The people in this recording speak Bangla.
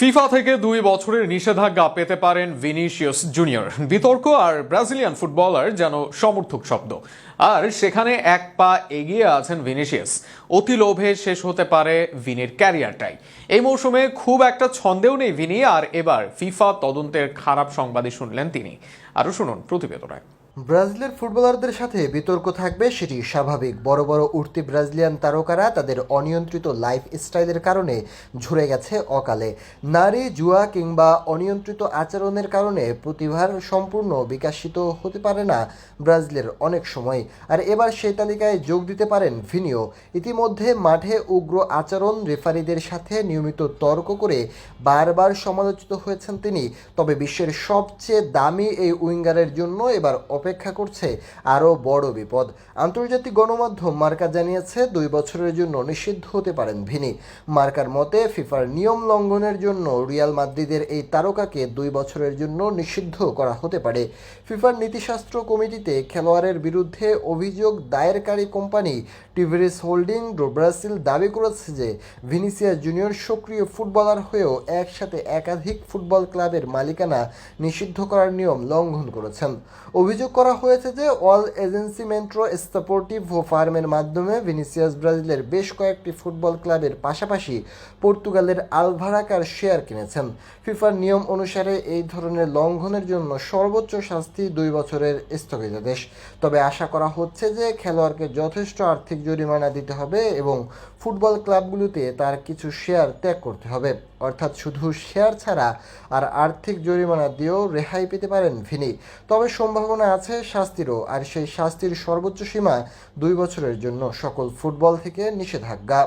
ফিফা থেকে দুই বছরের নিষেধাজ্ঞা পেতে পারেন ভিনিসিয়াস জুনিয়র। বিতর্ক আর ব্রাজিলিয়ান ফুটবলার যেন সমর্থক শব্দ। আর সেখানে এক পা এগিয়ে আছেন ভিনিসিয়াস। অতি লোভে শেষ হতে পারে ভিনির ক্যারিয়ারটাই। এই মৌসুমে খুব একটা ছন্দেও নেই ভিনি, আর এবার ফিফা তদন্তের খারাপ সংবাদই শুনলেন তিনি। আরও শুনুন প্রতিবেদনায়। ব্রাজিলের ফুটবলারদের সাথে বিতর্ক থাকবে সেটি স্বাভাবিক। বড় বড় উঠতি ব্রাজিলিয়ান তারকারা তাদের অনিয়ন্ত্রিত লাইফ স্টাইলের কারণে ঝরে গেছে অকালে। নারী, জুয়া কিংবা অনিয়ন্ত্রিত আচরণের কারণে প্রতিভার সম্পূর্ণ বিকাশিত হতে পারে না ব্রাজিলের অনেক সময়। আর এবার সেই তালিকায় যোগ দিতে পারেন ভিনিও। ইতিমধ্যে মাঠে উগ্র আচরণ রেফারিদের সাথে নিয়মিত তর্ক করে বারবার সমালোচিত হয়েছেন তিনি। তবে বিশ্বের সবচেয়ে দামি এই উইঙ্গারের জন্য এবার অপেক্ষা করছে আরও বড় বিপদ। আন্তর্জাতিক গণমাধ্যম মার্কা জানিয়েছে, দুই বছরের জন্য নিষিদ্ধ হতে পারেন ভিনি। মার্কার মতে, ফিফার নিয়ম লঙ্ঘনের জন্য রিয়াল মাদ্রিদের এই তারকাকে দুই বছরের জন্য নিষিদ্ধ করা হতে পারে। ফিফার নীতিশাস্ত্র কমিটিতে খেলোয়াড়ের বিরুদ্ধে অভিযোগ দায়েরকারী কোম্পানি টিভিরিস হোল্ডিং ব্রাজিল দাবি করেছে যে ভিনিসিয়া জুনিয়র সক্রিয় ফুটবলার হয়েও একসাথে একাধিক ফুটবল ক্লাবের মালিকানা নিষিদ্ধ করার নিয়ম লঙ্ঘন করেছেন। অভিযোগ করা হয়েছে যে অল এজেন্সি মেন্ট্রো স্পোর্টিভ ফার্মের মাধ্যমে ভিনিসিয়াস ব্রাজিলের বেশ কয়েকটি ফুটবল ক্লাবের পাশাপাশি পর্তুগালের আলভারাকার শেয়ার কিনেছেন। ফিফার নিয়ম অনুসারে এই ধরনের লঙ্ঘনের জন্য সর্বোচ্চ শাস্তি দুই বছরের স্থগিতাদেশ। তবে আশা করা হচ্ছে যে খেলোয়াড়কে যথেষ্ট আর্থিক জরিমানা দিতে হবে এবং ফুটবল ক্লাবগুলোতে তার কিছু শেয়ার ত্যাগ করতে হবে। অর্থাৎ শুধু শেয়ার ছাড়া আর আর্থিক জরিমানা দিয়েও রেহাই পেতে পারেন ভিনি। তবে সম্ভাবনা আছে শাস্তিরও আর সেই শাস্তির সর্বোচ্চ সীমা দুই বছরের জন্য সকল ফুটবল থেকে নিষেধাজ্ঞা।